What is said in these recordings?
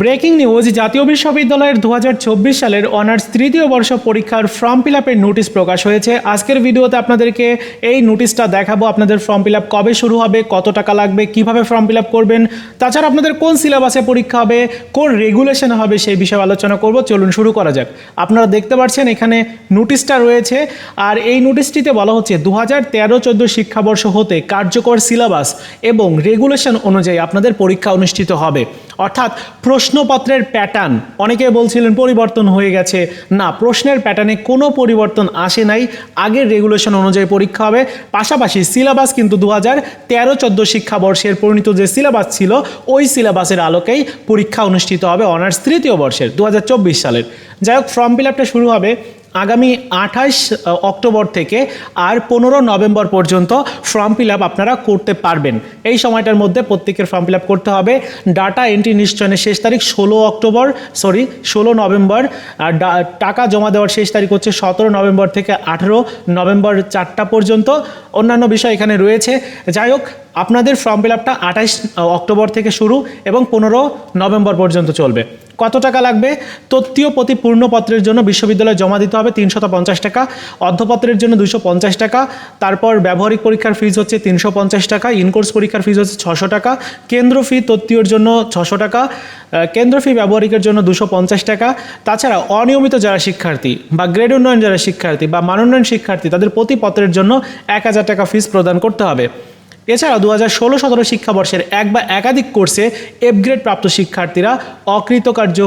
Breaking news, জাতীয় বিশ্ববিদ্যালয়ের দু হাজার চব্বিশ সালের অনার্স তৃতীয় বর্ষ পরীক্ষার ফর্ম ফিল আপের নোটিশ প্রকাশ হয়েছে। আজকের ভিডিওতে আপনাদেরকে এই নোটিশটা দেখাবো, আপনাদের ফর্ম ফিল আপ কবে শুরু হবে, কত টাকা লাগবে, কীভাবে ফর্ম ফিল আপ করবেন, তাছাড়া আপনাদের কোন সিলেবাসে পরীক্ষা হবে, কোন রেগুলেশন হবে সেই বিষয়ে আলোচনা করব। চলুন শুরু করা যাক। আপনারা দেখতে পাচ্ছেন এখানে নোটিশটা রয়েছে আর এই নোটিশটিতে বলা হচ্ছে দু হাজার তেরো চোদ্দ শিক্ষাবর্ষ হতে কার্যকর সিলেবাস এবং রেগুলেশন অনুযায়ী আপনাদের পরীক্ষা অনুষ্ঠিত হবে। অর্থাৎ প্রশ্নপত্রের প্যাটার্ন অনেকে বলছিলেন পরিবর্তন হয়ে গেছে। না, প্রশ্নের প্যাটার্নে কোনো পরিবর্তন আসে নাই। আগের রেগুলেশন অনুযায়ী পরীক্ষা হবে। পাশাপাশি সিলেবাস কিন্তু দু হাজার তেরো চোদ্দ শিক্ষাবর্ষের পরিণত যে সিলেবাস ছিল, ওই সিলেবাসের আলোকেই পরীক্ষা অনুষ্ঠিত হবে অনার্স তৃতীয় বর্ষের দু হাজার চব্বিশ সালের। যাই হোক ফর্ম ফিল আপটা শুরু হবে। আগামী আঠাশ অক্টোবর থেকে আর পনেরো নভেম্বর পর্যন্ত ফর্ম ফিল আপ আপনারা করতে পারবেন। এই সময়টার মধ্যে প্রত্যেকের ফর্ম ফিল আপ করতে হবে। ডাটা এন্ট্রি নিশ্চয়নের শেষ তারিখ ষোলো অক্টোবর, সরি, ষোলো নভেম্বর। আর টাকা জমা দেওয়ার শেষ তারিখ হচ্ছে সতেরো নভেম্বর থেকে আঠেরো নভেম্বর চারটা পর্যন্ত। অন্যান্য বিষয় এখানে রয়েছে। যাই হোক, আপনাদের ফর্ম ফিল আপটা অক্টোবর থেকে শুরু এবং পনেরো নভেম্বর পর্যন্ত চলবে। কত টাকা লাগবে? তত্ত্বীয় প্রতি পূর্ণপত্রের জন্য বিশ্ববিদ্যালয়ে জমা দিতে হবে তিনশত পঞ্চাশ টাকা অর্ধপত্রের জন্য দুশো পঞ্চাশ টাকা, তারপর ব্যবহারিক পরীক্ষার ফিজ হচ্ছে তিনশো পঞ্চাশ টাকা ইনকোর্স পরীক্ষার ফিজ হচ্ছে ছশো টাকা, কেন্দ্র ফি তত্ত্বীয়র জন্য ছশো টাকা কেন্দ্র ফি ব্যবহারিকের জন্য দুশো পঞ্চাশ টাকা। তাছাড়া অনিয়মিত যারা শিক্ষার্থী বা গ্রেড উন্নয়ন যারা শিক্ষার্থী বা মানোন্নয়ন শিক্ষার্থী, তাদের প্রতি পত্রের জন্য এক হাজার টাকা ফিস প্রদান করতে হবে। এছাড়া দু হাজার ষোলো সতেরো শিক্ষাবর্ষের এক বা একাধিক কোর্সে এফ গ্রেড প্রাপ্ত শিক্ষার্থীরা অকৃতকার্য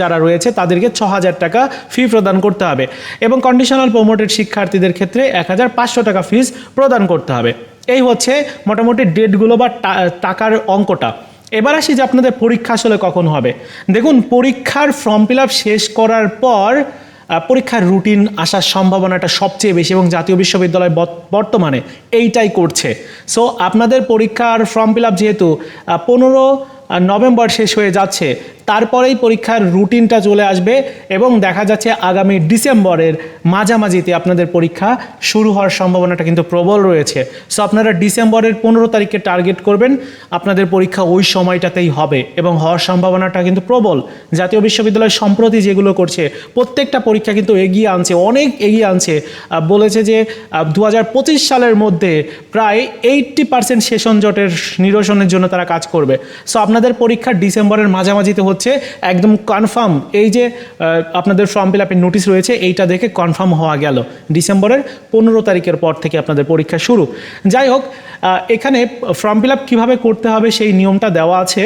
যারা রয়েছে, তাদেরকে ছ হাজার টাকা ফি প্রদান করতে হবে এবং কন্ডিশনাল প্রমোটেড শিক্ষার্থীদের ক্ষেত্রে এক হাজার পাঁচশো টাকা ফিস প্রদান করতে হবে। এই হচ্ছে মোটামুটি ডেটগুলো বা টাকার অঙ্কটা। এবার আসি যে আপনাদের পরীক্ষা আসলে কখন হবে। দেখুন, পরীক্ষার ফর্ম ফিল শেষ করার পর পরীক্ষার রুটিন আসার সম্ভাবনাটা সবচেয়ে বেশি এবং জাতীয় বিশ্ববিদ্যালয় বর্তমানে এইটাই করছে। সো আপনাদের পরীক্ষার ফর্ম ফিল আপ যেহেতু পনেরো নভেম্বর শেষ হয়ে যাচ্ছে তারপরেই পরীক্ষার রুটিনটা চলে আসবে এবং দেখা যাচ্ছে আগামী ডিসেম্বরের মাঝামাঝিতে আপনাদের পরীক্ষা শুরু হওয়ার সম্ভাবনাটা কিন্তু প্রবল রয়েছে। সো আপনারা ডিসেম্বরের পনেরো তারিখে টার্গেট করবেন, আপনাদের পরীক্ষা ওই সময়টাতেই হবে এবং হওয়ার সম্ভাবনাটা কিন্তু প্রবল। জাতীয় বিশ্ববিদ্যালয় সম্প্রতি যেগুলো করছে, প্রত্যেকটা পরীক্ষা কিন্তু এগিয়ে আনছে, অনেক এগিয়ে আনছে। বলেছে যে দু হাজার পঁচিশ সালের মধ্যে প্রায় এইট্টি পার্সেন্ট সেশন জটের নিরসনের জন্য তারা কাজ করবে। সো আপনাদের পরীক্ষা ডিসেম্বরের মাঝামাঝিতে হচ্ছে একদম কনফার্ম এই যে আপনাদের ফর্ম ফিল আপের নোটিশ রয়েছে, এইটা দেখে কনফার্ম হওয়া গেল। ডিসেম্বরের পনেরো তারিখের পর থেকে আপনাদের পরীক্ষা শুরু। যাই হোক এখানে ফর্ম ফিল আপ কীভাবে করতে হবে সেই নিয়মটা দেওয়া আছে।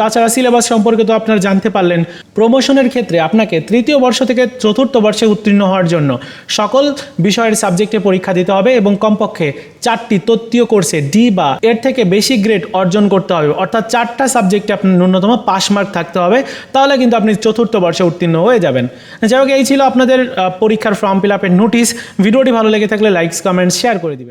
তাছাড়া সিলেবাস সম্পর্কে তো আপনারা জানতে পারলেন। প্রমোশনের ক্ষেত্রে আপনাকে তৃতীয় বর্ষ থেকে চতুর্থ বর্ষে উত্তীর্ণ হওয়ার জন্য সকল বিষয়ের সাবজেক্টে পরীক্ষা দিতে হবে এবং কমপক্ষে চারটি তত্ত্বীয় কোর্সে ডি বা এর থেকে বেশি গ্রেড অর্জন করতে হবে। অর্থাৎ চারটা সাবজেক্টে আপনার ন্যূনতম পাস মার্ক থাকতে হবে। তাহলে কিন্তু আপনি চতুর্থ বর্ষে উত্তীর্ণ হয়ে যাবেন। যাই হোক, এই ছিল আপনাদের পরীক্ষার ফর্ম ফিল আপের নোটিশ। ভিডিওটি ভালো লেগে থাকলে লাইকস কমেন্টস শেয়ার করে দিবেন।